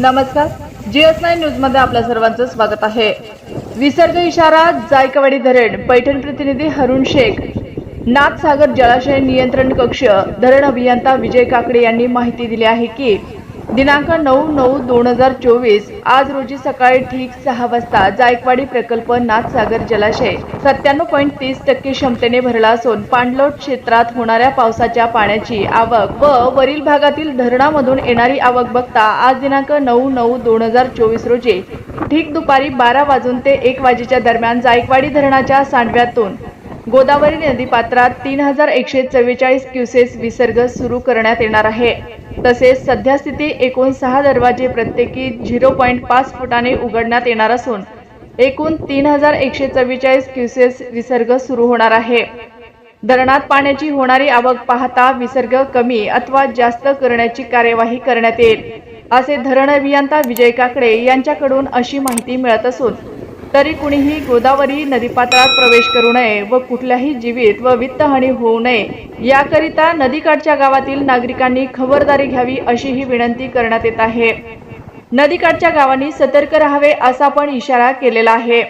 नमस्कार. G S nine न्यूजमध्ये आपल्या सर्वांचं स्वागत आहे. विसर्ग इशारा जायकवाडी धरण पैठण प्रतिनिधी हरुण शेख नाथसागर जलाशय नियंत्रण कक्ष धरण अभियंता विजय काकडे यांनी माहिती दिली आहे की दिनांक नऊ नऊ दोन हजार चोवीस आज रोजी सकाळी ठीक सहा वाजता जायकवाडी प्रकल्प नाथसागर जलाशय सत्त्याण्णव पॉईंट तीस टक्के क्षमतेने भरला असून पाणलोट क्षेत्रात होणाऱ्या पावसाच्या पाण्याची आवक व वरील भागातील धरणामधून येणारी आवक बघता आज दिनांक नऊ नऊ दोन हजार चोवीस रोजी ठीक दुपारी बारा वाजून ते एक वाजेच्या दरम्यान जायकवाडी धरणाच्या सांडव्यातून गोदावरी नदीपात्रात तीन हजार एकशे चव्वेचाळीस क्युसेस विसर्ग सुरू करण्यात येणार आहे. तसेच सध्या स्थिती एकूण सहा दरवाजे प्रत्येकी झिरो पॉईंट पाच फुटाने उघडण्यात येणार असून एकूण तीन हजार एकशे चव्वेचाळीस क्युसेस विसर्ग सुरू होणार आहे. धरणात पाण्याची होणारी आवक पाहता विसर्ग कमी अथवा जास्त करण्याची कार्यवाही करण्यात येईल असे धरण अभियंता विजय काकडे यांच्याकडून अशी माहिती मिळत असून तरी कुणीही गोदावरी नदीपात्रात प्रवेश करू नये व कुठल्याही जीवित व वित्तहानी होऊ नये. याकरिता नदीकाठच्या गावातील नागरिकांनी खबरदारी घ्यावी अशीही विनंती करण्यात येत आहे. नदीकाठच्या गावांनी सतर्क राहावे असा पण इशारा केलेला आहे.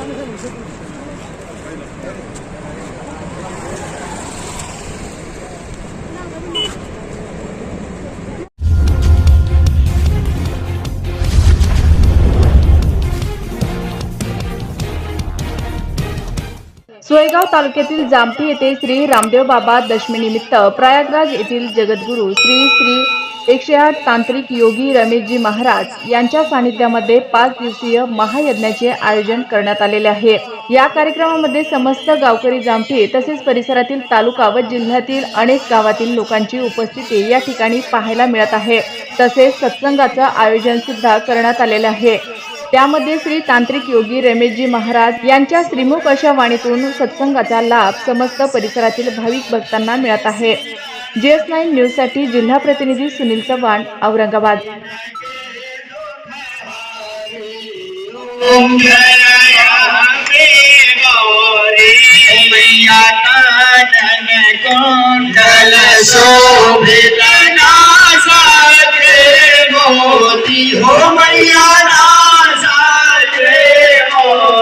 상상 있었군요. सोयगाव तालुक्यातील जामठी येथे श्री रामदेव बाबा दशमीनिमित्त प्रयागराज येथील जगद्गुरू श्री श्री एकशे आठ तांत्रिक योगी रमेशजी महाराज यांच्या सानिध्यामध्ये पाच दिवसीय महायज्ञाचे आयोजन करण्यात आलेले आहे. या कार्यक्रमामध्ये समस्त गावकरी जामठी तसेच परिसरातील तालुका व जिल्ह्यातील अनेक गावातील लोकांची उपस्थिती या ठिकाणी पाहायला मिळत आहे. तसेच सत्संगाचं आयोजन सुद्धा करण्यात आलेलं आहे. त्यामध्ये श्री तांत्रिक योगी रमेशजी महाराज यांच्या श्रीमुख अशा वाणीतून सत्संगाचा लाभ समस्त परिसरातील भाविक भक्तांना मिळत आहे. जेएस नाईन न्यूजसाठी जिल्हा प्रतिनिधी सुनील चव्हाण औरंगाबाद. ओम